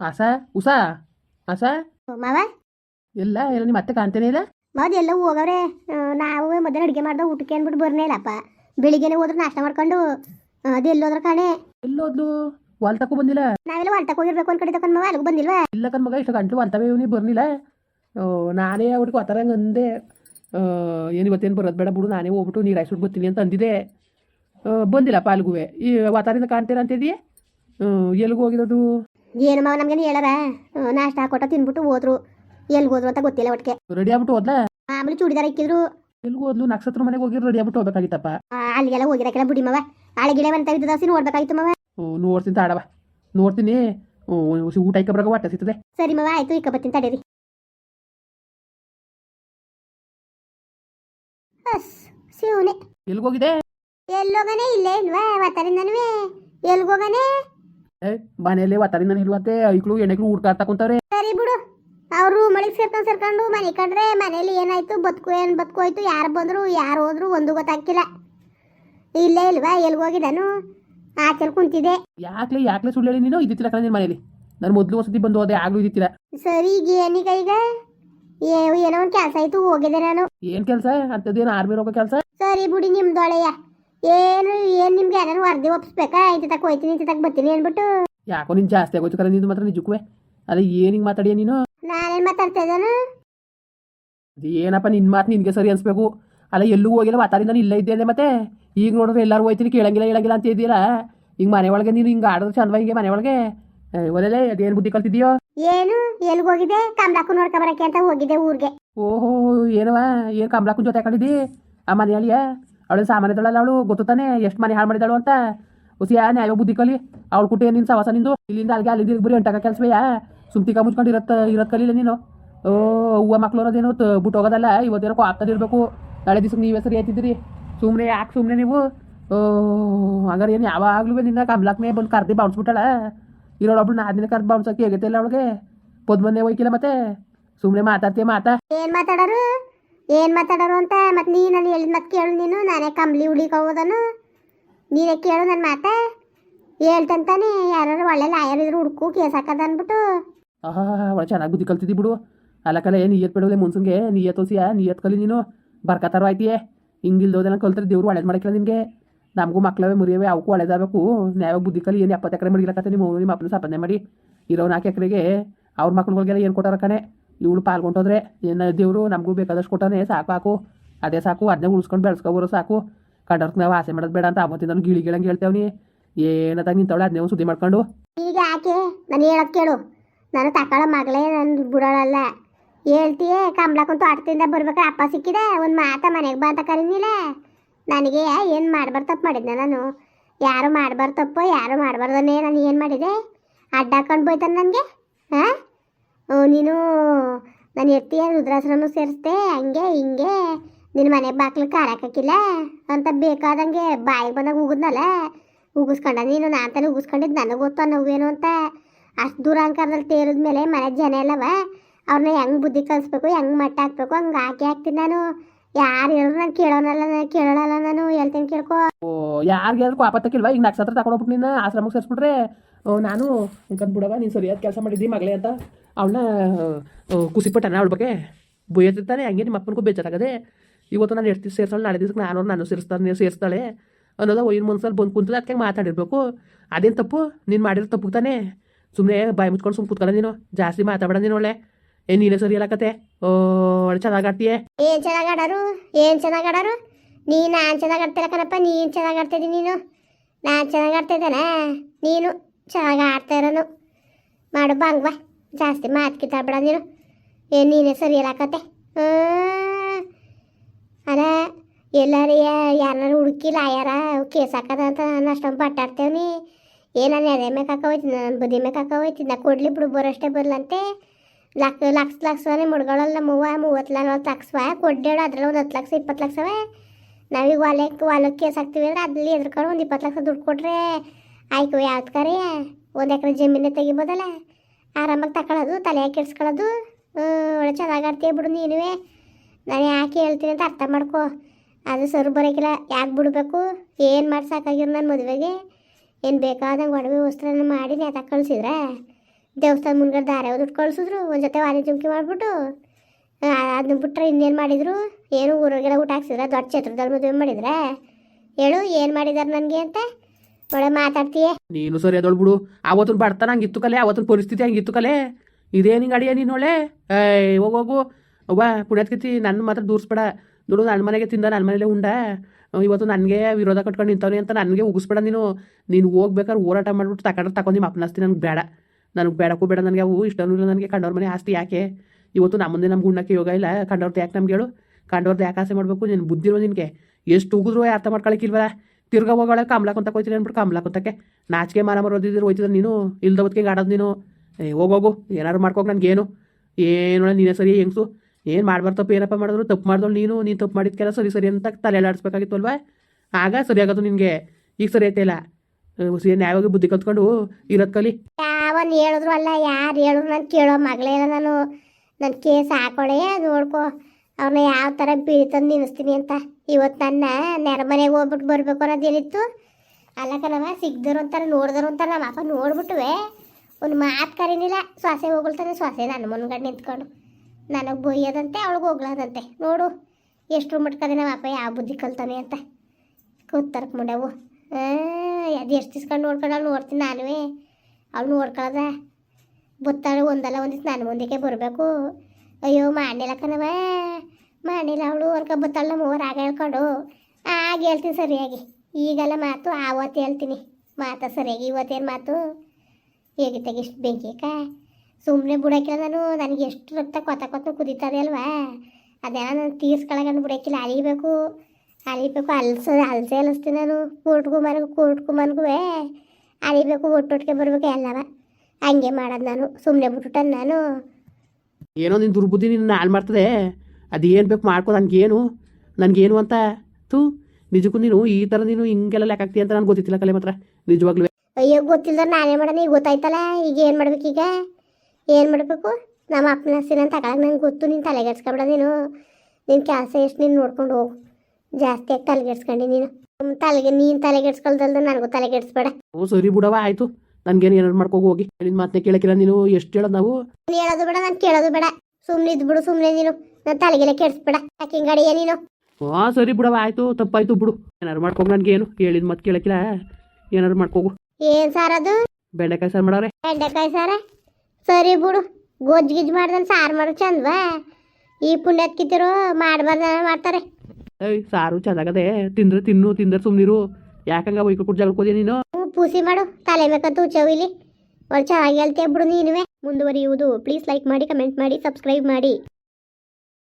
ಆಸ ಉಸಾ ಆಸಾ? ಮಾವ? ಎಲ್ಲ ಎಲ್ಲ ನಿಮ್ಮ ಅತ್ತೆ ಕಾಣ್ತೇನೆ ಇಲ್ಲ? ಮದ್ ಎಲ್ಲ ಹೋಗವ್ರೆ ನಾವು ಮೊದಲು ಅಡುಗೆ ಮಾಡ್ದ ಊಟಕ್ಕೆ ಅಂದ್ಬಿಟ್ಟು ಬರ್ನೇ ಇಲ್ಲಪ್ಪ. ಬೆಳಿಗ್ಗೆನೆ ಹೋದ್ರೆ ನಾಷ್ಟ ಮಾಡ್ಕೊಂಡು ಅದು ಎಲ್ಲೋದ್ರ ಕಾಣೆ. ಎಲ್ಲೋದ್ಲು ವಾಲ್ ತಕೊ ಬಂದಿಲ್ಲ? ನಾವೆಲ್ಲ ಹೊಲ್ತಕ್ಕೆ ಹೋಗಿರ್ಬೇಕು ಅನ್ಕಡೆ ತಕೊಂಡ್ ಮಾವ ಅಲ್ಲಿಗೆ ಬಂದಿಲ್ವಾ? ಇಲ್ಲ ಕಣ್ ಮಗ ಇಷ್ಟು ಗಂಟು ಅಂತವೇ ಇವನಿ ಬರ್ನಿಲ್ಲ ನಾನೇ ಅವ್ರಿಗೆ ಒತ್ತರಂಗೆ ಅಂದೆ. ಏನು ಇವತ್ತೇನು ಬರೋದು ಬೇಡ ಬಿಡು ನಾನೇ ಹೋಗ್ಬಿಟ್ಟು ನೀರು ಐಸ್ಬಿಟ್ಟು ಬರ್ತೀನಿ ಅಂತ ಅಂದಿದೆ ಬಂದಿಲ್ಲ ಪಾಲ್ಗುವೆ ಈ ವಾತಾರಿಂದ ಕಾಣ್ತೀರ ಅಂತಿದೆಯೇ ಎಲ್ಲಿಗೂ ಹೋಗಿರೋದು? ಏನು ಮಾವ ನಮ್ಗೇನು ಹೇಳರ? ನಾಷ್ಟ ಹಾಕೊಟ್ಟ ತಿನ್ಬಿಟ್ಟು ಹೋದ್ರು. ಎಲ್ಲಿ ಹೋದ್ರು ಅಂತ ಗೊತ್ತಿಲ್ಲ ಒಟ್ಟಿಗೆ ರೆಡಿ ಆಗ್ಬಿಟ್ಟು ಹೋದ್ಲಾ? ಆಮೇಲೆ ಚೂಡಿದಾರ ಇಕ್ಕಿದ್ರು ಎಲ್ಲಿ ಹೋದ್ಲು? ನಕ್ಷತ್ರ ಮನೆಗೆ ಹೋಗಿ ರೆಡಿ ಆಗ್ಬಿಟ್ಟು ಹೋಗ್ಬೇಕಾಗಿತ್ತಪ್ಪ. ಅಲ್ಲಿಗೆಲ್ಲ ಹೋಗಿರಕ್ಕೆಲ್ಲ ಬಿಡಿ ಮಾವ. ಅಳಗಿಳೆ ಬಂತ ಇದ್ದ ದಾಸಿ ನೋಡ್ಬೇಕಾಗಿತ್ತು ಮಾವ. ನೋಡ್ತೀನಿ ತಾಡವ ನೋಡ್ತೀನಿ. ಊಟ ಇಕ್ಕಬ್ರಾಗ ವಾಟ ಸಿಗ್ತದೆ ಸರಿ ಮಾವ ಆಯ್ತು ಇಕ್ಕ ಬರ್ತೀನಿ ತಡೀರಿ. ಶಿವನೆ ಎಲ್ಲಿಗೆ ಹೋಗಿದೆ ಎಲ್ಲೋಗನೆ ಇಲ್ಲೇ ಇಲ್ವಾ? ಅವತ್ತರಿಂದನೂ ಎಲ್ಗೋಗನೆ ಮನೆಯಲ್ಲೇ ವಾತಾರಿಂದ ಇಲ್ವಂತೆ ಐಕ್ಳು ಎಣ್ಣೆಗಳು ಹುಡ್ಕಾಡ್ತಾ ಕುಂತವ್ರೆ ಸರಿ ಬಿಡು. ಅವ್ರು ಮಳಿಗೆ ಸೇರ್ಕೊಂಡು ಸೇರ್ಕೊಂಡು ಮನೆ ಕಂಡ್ರೆ ಮನೇಲಿ ಏನಾಯ್ತು? ಬದುಕು ಏನ್ ಬದುಕು ಹೋಯ್ತು? ಯಾರು ಬಂದ್ರು ಯಾರು ಹೋದ್ರು ಒಂದು ಗೊತ್ತಾಗ್ತಿಲ್ಲ. ಇಲ್ಲೇ ಇಲ್ವಾ? ಎಲ್ಗೋಗಿದ್ದಾನು ಆಚೆಲ್ ಕುಂತಿದೆ ಯಾಕ್ಲೆ ಯಾಕ್ಲೆ ಸುಳ್ಳು ಹೇಳಿ ನೀನು? ಇದ್ದಿತ್ತಿಲ್ಲ ಕಣ ನಿನ್ನ ಮನೇಲಿ. ನಾನು ಮೊದ್ಲು ವಸತಿ ಬಂದು ಹೋದೆ ಆಗ್ಲೂ ಇದ್ದಿತ್ತಿಲ್ಲ ಸರಿ ಈಗ ಏನೀಗ ಈಗ? ಏನೋ ಒಂದು ಕೆಲಸ ಆಯ್ತು ಹೋಗಿದೆ ನಾನು. ಏನ್ ಕೆಲಸ? ಅಂತದೇನು ಆರ್ಮಿ ಹೋಗೋ ಕೆಲಸ? ಸರಿ ಬಿಡಿ ನಿಮ್ದೊಳೆಯ ಏನು ಏನು ನಿಮ್ಗೆ ಯಾರು ವರದಿ ಒಪ್ಪಿಸ್ಬೇಕಾ ಇಂತ ತಕ್ಕ ಹೋಯ್ತೀನಿ ಇಂತ ಬರ್ತೀನಿ ಅಂದ್ಬಿಟ್ಟು. ಯಾಕೋ ನೀನು ಜಾಸ್ತಿ ಆಗೋಯ್ತು ಕರೆ ನಿಂದು ಮಾತ್ರ ನಿಜಕ್ಕೂ ಏನ್ ಹಿಂಗ್ ಮಾತಾಡಿಯ ನೀನು? ನಾನೇನು ಮಾತಾಡ್ತಾ ಇದ್ದಾನು? ಅದು ಏನಪ್ಪ ನಿನ್ ಮಾತು ನಿನಗೆ ಸರಿ ಅನ್ಸ್ಬೇಕು. ಅಲ್ಲ ಎಲ್ಲೂ ಹೋಗಿಲ್ಲ ಮಾತಾಡಿದ ಇಲ್ಲ ಇದ್ದೆ ಅಂದೆ ಮತ್ತೆ. ಈಗ ನೋಡಿದ್ರೆ ಎಲ್ಲರೂ ಹೋಯ್ತೀನಿ ಕೇಳಂಗಿಲ್ಲ ಹೇಳಂಗಿಲ್ಲ ಅಂತ ಇದ್ದೀರಾ? ಈಗ ಮನೆ ಒಳಗೆ ನೀನು ಹಿಂಗೆ ಆಡೋದು ಚಂದವ ಹಿಂಗೆ ಮನೆ ಒಳಗೆ? ಒಲೆಲೆ ಅದೇನು ಬುದ್ಧಿ ಕಲ್ತಿದ್ಯೋ ಏನು ಎಲ್ಗ್ ಹೋಗಿದ್ದೆ? ಕಮಲಾಕು ನೋಡ್ಕೊಬರಕ್ಕೆ ಅಂತ ಹೋಗಿದ್ದೆ ಊರಿಗೆ. ಓಹೋ ಏನವ ಏನು ಕಮಲಾಕನ್ ಜೊತೆ ಕಡಿದಿ ಆ ಮನೆಯಲ್ಲಿಯ ಅವಳು ಸಾಮಾನ್ಯ ಇದ್ದಾಳಲ್ಲ ಅವಳು ಗೊತ್ತು ತಾನೆ ಎಷ್ಟು ಮನೆ ಹಾಳು ಮಾಡಿದಾಳು ಅಂತ ಹುಸಿಯ ನ್ಯಾಯ ಬುದ್ಧಿ ಕಲಿ ಅವಳು ಕುಟ್ಟಿ ನಿನ್ನ ಸವಾಸ ನಿಂದು ಇಲ್ಲಿಂದ ಅಲ್ಲಿಗೆ ಅಲ್ಲಿಂದ ಬರೀ ಎಂಟಾಗ ಕೆಲಸವೇ ಸುಮ್ತಿಕ ಮುಚ್ಕೊಂಡು ಇರತ್ತ ಇರತ್ ಕಲಿಲ್ಲ ನೀನು ಓ ಹೂವ ಮಕ್ಳು ಅನ್ನೋದೇನು ಬಿಟ್ಟು ಹೋಗೋದಲ್ಲ ಇವತ್ತೇನೋ ಆಗ್ತದಿರ್ಬೇಕು ನಾಳೆ ದಿವ್ಸಕ್ಕೆ ನೀವೇ ಸರಿ ಆಯ್ತಿದ್ದೀರಿ ಸುಮ್ಮನೆ ಯಾಕೆ ಸುಮ್ಮನೆ ನೀವು ಓ ಹಂಗಾರೆ ಏನು ಯಾವಾಗಲೂ ನಿನ್ನ ಕಮಲಾಕ್ನೇ ಬಂದು ಕರ್ದಿ ಬಾಣಿಸ್ಬಿಟ್ಟಾಳ ಇರೋಳೊಬ್ಳು ನಾದಿನ ಕರ್ದು ಬಾಣಿಸೋಕೆ ಹೇಗೈತೆ ಇಲ್ಲ ಅವಳಿಗೆ ಪದ್ಮನ್ನೇ ಹೋಯ್ಕಿಲ್ಲ ಮತ್ತೆ ಸುಮ್ಮನೆ ಮಾತಾಡ್ತೀಯ ಮಾತಾ ಏನ್ ಮಾತಾಡೋರು ಏನ್ ಮಾತಾಡೋರು ಅಂತ? ಮತ್ತು ನೀನು ನಾನು ಹೇಳಿದ ಮತ್ತೆ ಕೇಳು ನೀನು. ನಾನೇ ಕಂಬ್ಲಿ ಉಳಿಕ್ ಹೋಗೋದನು. ನೀನೇ ಕೇಳು ನನ್ನ ಮಾತ. ಹೇಳ್ತಂತಾನೆ ಯಾರು ಒಳ್ಳೆ ಲಾಯರ್ ಇದ್ರು ಹುಡುಕು, ಕೇಸ್ ಹಾಕದ ಅನ್ಬಿಟ್ಟು ಆಹಾ, ಒಳ್ಳೆ ಚೆನ್ನಾಗಿ ಬುದ್ಧಿ ಕಲ್ತಿದ್ದಿ ಬಿಡು. ಅಲ್ಲಕಲ್ಲ ಏನು ನೀಯತ್ ಬಿಡೋದೆ ಮುನ್ಸುಂಗೆ ನೀಯತ್ ತೋಸಿಯ ನೀಯತ್ ಕಲಿ ನೀನು. ಬರ್ಕತ್ತಾರ ಆಯ್ತಿಯೇ. ಹಿಂಗಿಲ್ದೋದೆಲ್ಲ ಕಲ್ತ್ರೆ ದೇವ್ರು ಒಳ್ಳೇದು ಮಾಡಕ್ಕಿಲ್ಲ ನಿಮಗೆ. ನಮಗೂ ಮಕ್ಕಳವೇ ಮುರಿಯವೆ ಅವಕ್ಕೂ ಒಳ್ಳೇದಾಗಬೇಕು. ನ್ಯಾಯ ಬುದ್ಧಿ ಕಲಿ, ಏನು ಎಪ್ಪತ್ತು ಎಕರೆ ಮಡಿಲಕತ್ತೆ ನಿಮ್ಮ ನಿಮ್ಮ ಅಪ್ಪನ ಸಂಪಾದನೆ ಮಾಡಿ. ಇರೋ ನಾಲ್ಕು ಎಕರೆಗೆ ಅವ್ರ ಮಕ್ಳುಗಳಿಗೆಲ್ಲ ಏನು ಕೊಟ್ಟಾರ ಕಣೆ? ಇವಳು ಪಾಲ್ಗೊಂಡೋದ್ರೆ ಏನು ದೇವರು ನಮಗೂ ಬೇಕಾದಷ್ಟು ಕೊಟ್ಟಾನೆ, ಸಾಕು ಹಾಕು. ಅದೇ ಸಾಕು ಅದನ್ನೇ ಉಳಿಸ್ಕೊಂಡು ಬೆಳೆಸ್ಕೊಬೋರು ಸಾಕು. ಕಂಡರ್ಕ್ ನಾವು ಆಸೆ ಮಾಡೋದು ಬೇಡ ಅಂತ ಅವತ್ತಿಂದ ಗಿಳಿ ಗಿಳಂಗೆ ಹೇಳ್ತೇವ್ನಿ. ಏನದ ನಿಂತವಳೆ ಅದನ್ನೇ ಸುದ್ದಿ ಮಾಡ್ಕೊಂಡು? ಈಗ ಯಾಕೆ? ನಾನು ಹೇಳೋದ್ ಕೇಳು. ನಾನು ತಕೊಳ್ಳೋ ಮಗಳೇ ನನ್ನ ಬಿಡೋಳಲ್ಲ. ಹೇಳ್ತೀಯೇ ಕಮಲಕ್ಕಂತೂ ಆಟದಿಂದ ಬರ್ಬೇಕು? ಅಪ್ಪ ಸಿಕ್ಕಿದೆ, ಒಂದು ಮಾತ ಮನೆಗೆ ಬಾ ಅಂತ ನನಗೆ ಏನು ಮಾಡ್ಬಾರ್ದು ತಪ್ಪು ಮಾಡಿದ್ದೆ ನಾನು? ಯಾರು ಮಾಡ್ಬಾರ್ದು ತಪ್ಪು, ಯಾರು ಮಾಡಬಾರ್ದನ್ನೇ ನಾನು ಏನು ಮಾಡಿದೆ? ಅಡ್ಡ ಹಾಕೊಂಡು ಬೋಯ್ತಾನೆ ನನಗೆ ಹಾಂ ನೀನು ನಾನು ಎತ್ತಿ ರುದ್ರಾಶ್ರಮ ಸೇರಿಸ್ದೆ, ಹಂಗೆ ಹಿಂಗೆ. ನಿನ್ನ ಮನೆ ಬಾಕ್ಲು ಕಾರಾಕಿಲ್ಲ ಅಂತ ಬೇಕಾದಂಗೆ ಬಾಯಿ ಬಂದಾಗ ಉಗಿದ್ನಲ್ಲ? ಉಗಿಸ್ಕೊಂಡ, ನೀನು ನಾನು ತಾನೇ ಉಗಿಸ್ಕೊಂಡಿದ್ದು ನನಗೆ ಗೊತ್ತು ನೋವೇನು ಅಂತ. ಅಷ್ಟು ದೂರಾಂಕಾರದಲ್ಲಿ ತೇರಿದ ಮೇಲೆ ಮನೆ ಜನ ಎಲ್ಲವ ಅವ್ರನ್ನ ಹೆಂಗೆ ಬುದ್ಧಿ ಕಲಿಸ್ಬೇಕು, ಹೆಂಗೆ ಮಟ್ಟ ಹಾಕ್ಬೇಕು, ಹಂಗೆ ಹಾಕಿ ಹಾಕ್ತೀನಿ ನಾನು. ಯಾರು ಹೇಳಿದ್ರು ನಾನು ಕೇಳೋನಲ್ಲ, ನಾನು ಕೇಳೋಲ್ಲ ನಾನು, ಹೇಳ್ತೀನಿ ಕೇಳ್ಕೊ. ಓ ಹೇಳಿದ್ರು ಪಾಪ ಆಪತ್ತಕ್ಕಿಲ್ವಾ ಈಗ ನಕ್ಷತ್ರ ತಗೊಂಡೋಗ್ಬಿಟ್ಟು ನಿನ್ನ ಆಶ್ರಮಕ್ಕೆ ಸೇರಿಸ್ಬಿಟ್ರೆ? ನಾನು ಬಿಡವ ನೀನು ಸರಿಯಾದ ಕೆಲಸ ಮಾಡಿದ್ದಿ ಮಗಳೇ ಅಂತ. ಅವಳನ್ನ ಖುಷಿಪಟ್ಟನ ಅವಳ ಬಗ್ಗೆ ಬೈಯತಿರ್ತಾನೆ ಹಂಗೆ ನಿಮ್ಮ ಅಪ್ಪನಿಗೂ ಬೇಜಾರಾಗದೆ. ಇವತ್ತು ನಾನು ಎಷ್ಟು ಸೇರ್ಸಲ್ಲ ನಾಳೆ ದಿವಸಕ್ಕೆ ನಾನು ನಾನು ಸೇರಿಸ್ತಾನೆ, ಸೇರಿಸ್ತಾಳೆ. ಅನ್ನೋದ ಒಯ್ಯಿನ ಮನ್ಸಲ್ಲಿ ಬಂದು ಕುಂತದ, ಅದಕ್ಕೆ ಮಾತಾಡಿರ್ಬೇಕು. ಅದೇನು ತಪ್ಪು? ನೀನು ಮಾಡಿರೋ ತಪ್ಪು ತಾನೆ. ಸುಮ್ಮನೆ ಬಾಯಿ ಮುಚ್ಕೊಂಡು ಸುಮ್ಮನೆ ಕೂತ್ಕೊಳ್ಳ ನೀನು. ಜಾಸ್ತಿ ಮಾತಾಡೋಣ ನೀನು ಒಳ್ಳೆ. ಏ, ನೀನೇ ಸರಿ ಹೇಳಕತೆ ಓ, ಒಳ್ಳೆ ಚೆನ್ನಾಗಿ ಆಡ್ತೀಯೇ. ಏನು ಚೆನ್ನಾಗಿ ಆಡೋರು? ಏನು ಚೆನ್ನಾಗಿ ಆಡೋರು? ನೀ ನಾನು ಚೆನ್ನಾಗಿ ಆಡ್ತಿಲ್ಲ ಕಣಪ್ಪ, ನೀನು ಚೆನ್ನಾಗಿ ಆಡ್ತಿದ್ದೀನಿ ನೀನು. ನಾನು ಚೆನ್ನಾಗಿ ಆಡ್ತಿದ್ದೇನೆ ನೀನು ಚೆನ್ನಾಗಿ ಆಡ್ತಾ ಇರೋನು. ಮಾಡು ಬಾ. ಜಾಸ್ತಿ ಮಾತು ಕಿತ್ತಾಡ್ಬೇಡ ನೀನು. ಏ, ನೀನೇ ಸರಿ ಇರಕತ್ತೆ ಅಲ್ಲ, ಎಲ್ಲಾರು ಯಾರು ಹುಡುಕಿ ಯಾರ ಕೇಸ್ ಹಾಕದ ಅಂತ ನಾನು ಅಷ್ಟೊಂದು ಬಟ್ಟಾಡ್ತೇವ್ನಿ ಏ, ನಾನು ಎದೆ ಮೇಲೆ ಹೋಯ್ತೀನಿ, ನಾನು ಬುದ್ಧಿ ಮೇಲೆ ಹೋಯ್ತೀನಿ. ನಾ ಕೊಡ್ಲಿ ಬಿಡು, ಬರೋಷ್ಟೇ ಬರಲಂತೆ. ಲಕ್ಷ ಲಕ್ಷ ಲಕ್ಷನೇ ಮುಡ್ಗಳಲ್ಲ, ಮೂವ, ಮೂವತ್ತು ನಲ್ವತ್ತು ಲಕ್ಷವ ಕೊಡ್ಡೇಳು ಅದ್ರಲ್ಲಿ ಒಂದು ಹತ್ತು ಲಕ್ಷ, ಇಪ್ಪತ್ತು ಲಕ್ಷವ ನಾವೀಗ ಹೊಲಕ್ಕೆ ಹೊಲಕ್ಕೆ ಕೇಸ್ ಹಾಕ್ತೀವಿ ಅಂದ್ರೆ ಅದ್ರಲ್ಲಿ ಎದ್ರಕೊಂಡು ಒಂದು ಇಪ್ಪತ್ತು ಲಕ್ಷ ದುಡ್ಡು ಕೊಟ್ರೆ ಆಯ್ತು ಯಾವ್ದು ಕರೆ? ಒಂದು ಎಕರೆ ಜಮೀನೇ ತೆಗಿಬೋದಲ್ಲ? ಆರಾಮಾಗಿ ತಗೊಳ್ಳೋದು ತಲೆ ಕೆಡ್ಸ್ಕೊಳ್ಳೋದು ಒಳ್ಳೆ ಚೆನ್ನಾಗಿ ಆಡ್ತೀಯ ಬಿಡು ನೀನುವೆ ನಾನು ಯಾಕೆ ಹೇಳ್ತೀನಿ ಅಂತ ಅರ್ಥ ಮಾಡ್ಕೋ. ಅದು ಸರು ಬರೋಕ್ಕಿಲ್ಲ, ಯಾಕೆ ಬಿಡಬೇಕು? ಏನು ಮಾಡಿ ಸಾಕಾಗಿರೋ ನನ್ನ ಮದುವೆಗೆ? ಏನು ಬೇಕಾದಂಗೆ ಒಡವೆ ವಸ್ತ್ರನ ಮಾಡಿ ನೇತಾಕ ಕಳಿಸಿದ್ರೆ ದೇವಸ್ಥಾನ ಮುಂದ್ಗಡೆ ದಾರ ದುಡ್ಡು ಕಳ್ಸಿದ್ರು? ಒಂದು ಜೊತೆ ವಾಲಿ ಜುಮ್ಕಿ ಮಾಡಿಬಿಟ್ಟು ಅದನ್ನ ಬಿಟ್ಟರೆ ಇನ್ನೇನು ಮಾಡಿದರು? ಏನು ಊರಿಗೆಲ್ಲ ಊಟ ಹಾಕ್ಸಿದ್ರೆ? ದೊಡ್ಡ ಛತ್ರದಲ್ಲಿ ಮದುವೆ ಮಾಡಿದ್ರೆ? ಹೇಳು, ಏನು ಮಾಡಿದ್ದಾರೆ ನನಗೆ ಅಂತ? ನೀನು ಸರಿ ಅದೊಳ್ ಬಿಡು. ಅವತ್ತಿನ ಬರ್ತಾನ ಹಂಗಿತ್ತು ಕಲೆ ಅವತ್ತಿನ ಪರಿಸ್ಥಿತಿ ಹಂಗಿತ್ತು ಕಲೆ. ಇದೇನು ಹಿಂಗೆ ಅಡಿಯ ನೀನು ಒಳ್ಳೆ? ಏಯ್, ಹೋಗು ಹೋಗು. ಅವ್ವ, ಪುಣ್ಯತ್ಕಿತಿ ನನ್ನ ಮಾತ್ರ ದೂರಿಸ್ಬೇಡ. ನೋಡು ನನ್ನ ಮನೆಗೆ ತಿಂದ ನನ್ನ ಮನೇಲೆ ಉಂಡ. ಇವತ್ತು ನನಗೆ ವಿರೋಧ ಕಟ್ಕೊಂಡು ನಿಂತವನೆ ಅಂತ ನನಗೆ ಉಗಿಸ್ಬೇಡ ನೀನು. ನೀನು ಹೋಗ್ಬೇಕಾದ್ರೆ ಹೋರಾಟ ಮಾಡಿಬಿಟ್ಟು ತಗೊಂಡ್ರೆ ತಗೊಂಡು ನಿಮ್ಮ ನನಗೆ ಬೇಡ. ನನಗೆ ಬೇಡಕ್ಕೂ ಬೇಡ ನನಗೆ ಅವು. ಇಷ್ಟನೂ ಇಲ್ಲ ನನಗೆ ಕಂಡವ್ರ ಮನೆ ಆಸ್ತಿ ಯಾಕೆ? ಇವತ್ತು ನಮ್ಮ ಮುಂದೆ ನಮ್ಗೆ ಉಣ್ಣಕ್ಕೆ ಯೋಗ ಇಲ್ಲ. ಕಂಡವ್ರದ್ದು ಯಾಕೆ ನಮ್ಗೆ ಹೇಳು? ಕಂಡವ್ರದ್ದು ಯಾಕೆ ಆಸೆ ಮಾಡಬೇಕು? ನೀನು ಬುದ್ಧಿರೋ ನಿನಗೆ. ಎಷ್ಟು ಉಗಿದ್ರು ಅರ್ಥ ಮಾಡ್ಕೊಳಕ್ಕಿಲ್ವಲ್ಲ ತಿರ್ಗಾ ಹೋಗೋಳೆ ಕಮ್ಲಾಕ್ ಅಂತ ಹೋಯ್ತೀನಿ ಅಂದ್ಬಿಟ್ಟು ಕಮ್ಲಾಕ್ ಅಂತಕ್ಕೆ ನಾಚಿಕೆ ಮಾನ ಮರೋದಿದ್ರು ಹೋಯ್ತಿದ್ರೆ ನೀನು ಇಲ್ದ ಹೊತ್ತಿಗೆ ಆಡೋದು ನೀನು. ಏ ಹೋಗೋಗು ಏನಾದ್ರು ಮಾಡ್ಕೋಗಿ ನನಗೇನು. ಏನು ನೀನೇ ಸರಿ, ಹೆಂಗ್ಸು? ಏನು ಮಾಡ್ಬಾರ್ದು ಏನಪ್ಪ ಮಾಡಿದ್ರು, ತಪ್ಪು ಮಾಡಿದ್ರು ನೀನು ನೀನು ತಪ್ಪು ಮಾಡಿದ್ಕೆಲ್ಲ ಸರಿ ಸರಿ ಅಂತ ತಲೆ ಅಲ್ವಾ ಆಗ ಸರಿ ಆಗೋದು ನಿನಗೆ. ಈಗ ಸರಿ ಸಿ ನ್ಯಾಯವಾಗಿ ಬುದ್ಧಿ ಕತ್ಕೊಂಡು ಇರೋದು ಕಲಿ. ಯಾವನ್ ಹೇಳಿದ್ರು ಅಲ್ಲ, ಯಾರು ಹೇಳಿದ್ರು ನಾನು ಕೇಳೋ ಮಗಳೇ ಇಲ್ಲ ನಾನು. ನನ್ನ ಕೇಸ್ ಹಾಕೊಳ್ಳೆ ನೋಡ್ಕೊ. ಅವ್ರನ್ನ ಯಾವ ಥರ ಬೀಳ್ತಂದು ನಿಲ್ಲಿಸ್ತೀನಿ ಅಂತ. ಇವತ್ತು ನನ್ನ ನೆರ ಮನೆಗೆ ಹೋಗ್ಬಿಟ್ಟು ಬರ್ಬೇಕು ಅನ್ನೋದೇನಿತ್ತು ಅಲ್ಲ ಕಣವ ಸಿಗ್ದರು ಅಂತಾರೆ ನೋಡಿದ್ರು ಅಂತಾರೆ, ನಮ್ಮ ಅಪ್ಪ ನೋಡ್ಬಿಟ್ಟುವೆ ಒಂದು ಮಾತು ಕರೀನಿಲ್ಲ ಸೊಸೆ ಹೋಗ್ತಾನೆ ಸೊಸೆ ನನ್ನ ಮುನ್ಗಡೆ ನಿಂತ್ಕೊಂಡು. ನನಗೆ ಬೊಯ್ಯೋದಂತೆ, ಅವಳಿಗೆ ಹೋಗ್ಲಾದಂತೆ ನೋಡು ಎಷ್ಟು ಮಟ್ಕದೆ ನಮ್ಮ ಅಪ್ಪ ಯಾವ ಬುದ್ಧಿ ಕಲ್ತಾನೆ ಅಂತ. ಕೂತ್ತರ್ಕ್ ಮುಂಡೆವು ಅದು ಎಷ್ಟು ಇಸ್ಕೊಂಡು ನೋಡ್ಕೊಂಡು ಅವ್ಳು ನೋಡ್ತೀನಿ ನಾನುವೇ. ಅವಳು ನೋಡ್ಕೊಳ್ಳೋದ ಬತ್ತಾಳೆ ಒಂದಲ್ಲ ಒಂದಿವ್ಸ ನನ್ನ ಮುಂದಕ್ಕೆ ಬರಬೇಕು. ಅಯ್ಯೋ ಮಾಡಿಲ್ಲ ಕಣವ ಮಾಡಿಲ್ಲ ಅವಳು ಹೊರ್ಕ ಬತ್ತಲ್ಲ ನಮ್ಮ ಊರು ಆಗ ಹೇಳ್ಕೊಂಡು. ಆಗ ಹೇಳ್ತೀನಿ ಸರಿಯಾಗಿ. ಈಗೆಲ್ಲ ಮಾತು ಆವತ್ತು ಹೇಳ್ತೀನಿ. ಮಾತ ಸರಿಯಾಗಿ, ಇವತ್ತೇನು ಮಾತು? ಹೇಗಿತ್ತಾಗ ಇಷ್ಟು ಬೆಂಕಿಕ? ಸುಮ್ಮನೆ ಬಿಡೋಕಿಲ್ಲ ನಾನು. ನನಗೆ ಎಷ್ಟು ರಕ್ತ ಕೊತ ಕೊತ್ತ ಕುದೀತದೆ ಅಲ್ವಾ? ಅದೆಲ್ಲ ನಾನು ತೀರ್ಸ್ಕೊಳಗಂಡು ಬಿಡೋಕಿಲ್ಲ. ಅಲಿಬೇಕು ಅಲಿಬೇಕು ಅಲ್ಸ, ಅಲ್ಸೆ ಅಲಿಸ್ತೀನಿ ನಾನು. ಕೂಟ್ಗೂ ಮನಗೂ ಕೂಟ್ಗೂ ಮನ್ಗೂ ಅಲಿಬೇಕು ಒಟ್ಟೊಟ್ಟಿಗೆ ಬರಬೇಕು ಎಲ್ಲವ. ಹಂಗೆ ಮಾಡೋದು ನಾನು. ಸುಮ್ಮನೆ ಬಿಟ್ಬಿಟ್ಟು ನಾನು. ಏನೋ ನಿನ್ನ ದುರ್ಬುದ್ಧಿ ನಿನ್ನ ಹಾಳು ಮಾಡ್ತದೆ. ಅದೇನು ಬೇಕು ಮಾಡ್ಕೊ ನನಗೇನು? ನನಗೇನು ಅಂತ? ತೂ ನಿಜಕ್ಕೂ ನೀನು ಈ ಥರ ನೀನು ಹಿಂಗೆಲ್ಲ ಲೆಕ್ಕ ಆಗ್ತೀಯ ಅಂತ ನನಗೆ ಗೊತ್ತಿತ್ತಿಲ್ಲ ಕಲೆ ಮಾತ್ರ. ನಿಜವಾಗ್ಲೂ. ಅಯ್ಯೋ ಗೊತ್ತಿಲ್ಲ ನಾನೇ ಮಾಡೋಣ ಈಗ ಗೊತ್ತಾಯ್ತಲ್ಲ? ಈಗ ಏನು ಈಗ? ಏನು ಮಾಡಬೇಕು? ನಮ್ಮ ಅಪ್ಪನ ಅಂತ ತಗೊಳಕ್ಕೆ ನಂಗೆ ಗೊತ್ತು ನೀನು ತಲೆಗೆಡ್ಸ್ಕೊಬಿಡ ನೀನು. ನಿನ್ನ ಕೆಲಸ ಎಷ್ಟು ನೀನು ನೋಡ್ಕೊಂಡು ಹೋಗು. ಜಾಸ್ತಿ ಆಗಿ ತಲೆಗೆಡ್ಸ್ಕೊಂಡು ನೀನು. ತಲೆಗೆ ನೀನು ತಲೆಗೆಡ್ಸ್ಕೊಳ್ದಲ್ದ ನನಗೂ ತಲೆಗೆಡ್ಸ್ಬೇಡ. ಓ ಸರಿ ಬಿಡವ ಆಯಿತು. ನನಗೇನು ಏನಾರು ಮಾಡ್ಕೋಗಿ ಹೋಗಿ ನಿನ್ನ ಮಾತನ್ನ ಕೇಳಕ್ಕಿಲ್ಲ ನೀನು ಎಷ್ಟು ಹೇಳೋದು ನಾವು? ನೀನು ಹೇಳೋದು ಬೇಡ ನಾನು ಕೇಳೋದು ಬೇಡ. ಸುಮ್ಮನೆ ಇದ್ಬಿಡು ಸುಮ್ಮನೆ ನೀನು. ನನ್ನ ತಲೆಗೆಲ್ಲ ಕೆಡಿಸ್ಬೇಡ. ಯಾಕೆ ಹಿಂಗಡಿಯ ನೀನು? ಹಾ ಸರಿ ಬಿಡವ ಆಯ್ತು ತಪ್ಪಾಯ್ತು ಬಿಡು. ಏನಾರು ಮಾಡ್ಕೋಗಿ ನನ್ಗೇನು ಹೇಳಿದ ಮಾತು ಕೇಳಕ್ಕಿಲ್ಲ ಏನಾರು ಮಾಡ್ಕೋಗು. ಏನ್ ಸಾರ್ ಅದು? ಬೆಂಡೆಕಾಯಿ ಸಾರು ಮಾಡವ್ರೆ. ಬೆಂಡೆಕಾಯಿ ಸಾರ? ಸರಿ ಬಿಡು. ಗೊಜ್ಜು ಗಿಜ್ ಮಾಡ್ದನ್ ಸಾರು ಮಾಡೋ ಚಂದ್ವಾ? ಈ ಪುಣ್ಯದ ಕಿತ್ತಿರೋ ಮಾಡ್ಬಾರ್ದ ಮಾಡ್ತಾರೆ. ಏಯ್ ಸಾರು ಚೆನ್ನಾಗದೆ ತಿಂದ್ರೆ ತಿನ್ನು ತಿಂದ್ರೆ ಸುಮ್ಮನಿರು ಯಾಕಂಗ ಒಯ್ಕೊ ಜಾಗಕ್ಕೆ ನೀನು? ಪೂಸಿ ಮಾಡು. ತಲೆ ಬೇಕಂತೂ ಚೌಲಿ ಒಳ್ಳೆ ಚೆನ್ನಾಗಿ ಹೇಳ್ತೀಯ ಬಿಡು ನೀನುವೆ. ಮುಂದುವರಿಯುವುದು. ಪ್ಲೀಸ್ ಲೈಕ್ ಮಾಡಿ ಕಮೆಂಟ್ ಮಾಡಿ ಸಬ್ಸ್ಕ್ರೈಬ್ ಮಾಡಿ.